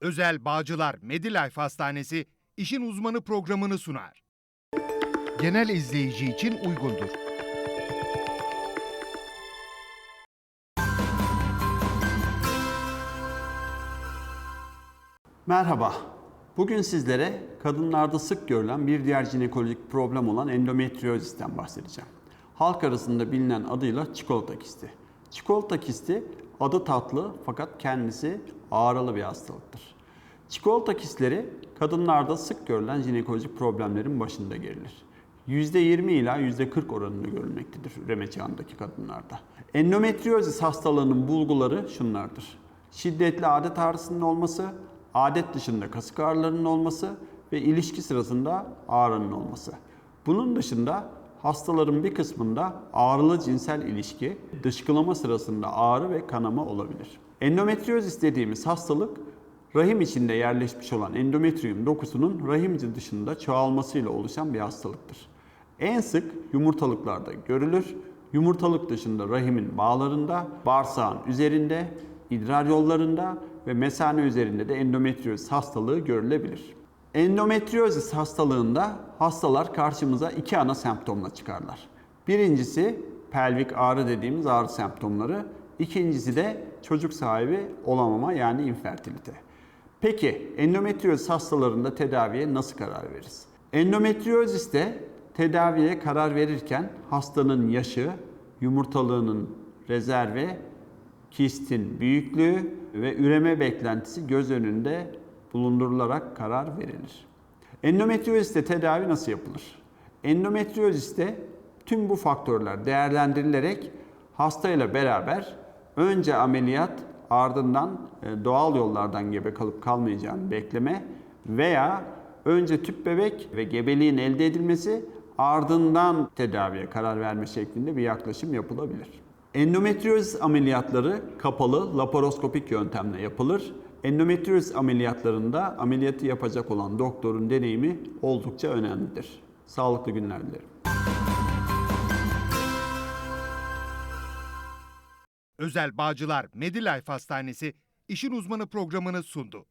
Özel Bağcılar Medilife Hastanesi işin uzmanı programını sunar. Genel izleyici için uygundur. Merhaba. Bugün sizlere kadınlarda sık görülen bir diğer jinekolojik problem olan endometriozisten bahsedeceğim. Halk arasında bilinen adıyla çikolata kisti. Çikolata kisti adı tatlı fakat kendisi ağrılı bir hastalıktır. Çikolata kistleri kadınlarda sık görülen jinekolojik problemlerin başında gelir. %20 ila %40 oranında görülmektedir üreme çağındaki kadınlarda. Endometriozis hastalığının bulguları şunlardır. Şiddetli adet ağrısının olması, adet dışında kasık ağrılarının olması ve ilişki sırasında ağrının olması. Bunun dışında hastaların bir kısmında ağrılı cinsel ilişki, dışkılama sırasında ağrı ve kanama olabilir. Endometriozis dediğimiz hastalık rahim içinde yerleşmiş olan endometrium dokusunun rahim dışında çoğalmasıyla oluşan bir hastalıktır. En sık yumurtalıklarda görülür. Yumurtalık dışında rahimin bağlarında, bağırsağın üzerinde, idrar yollarında ve mesane üzerinde de endometriozis hastalığı görülebilir. Endometriozis hastalığında hastalar karşımıza iki ana semptomla çıkarlar. Birincisi pelvik ağrı dediğimiz ağrı semptomları. İkincisi de çocuk sahibi olamama yani infertilite. Peki endometriozis hastalarında tedaviye nasıl karar veririz? Endometrioziste tedaviye karar verirken hastanın yaşı, yumurtalığının rezervi, kistin büyüklüğü ve üreme beklentisi göz önünde bulundurularak karar verilir. Endometrioziste tedavi nasıl yapılır? Endometrioziste tüm bu faktörler değerlendirilerek hastayla beraber önce ameliyat ardından e, doğal yollardan gebe kalıp kalmayacağını bekleme veya önce tüp bebek ve gebeliğin elde edilmesi ardından tedaviye karar verme şeklinde bir yaklaşım yapılabilir. Endometriozis ameliyatları kapalı laparoskopik yöntemle yapılır. Endometriozis ameliyatlarında ameliyatı yapacak olan doktorun deneyimi oldukça önemlidir. Sağlıklı günler dilerim. Özel Bağcılar Medilife Hastanesi işin uzmanı programını sundu.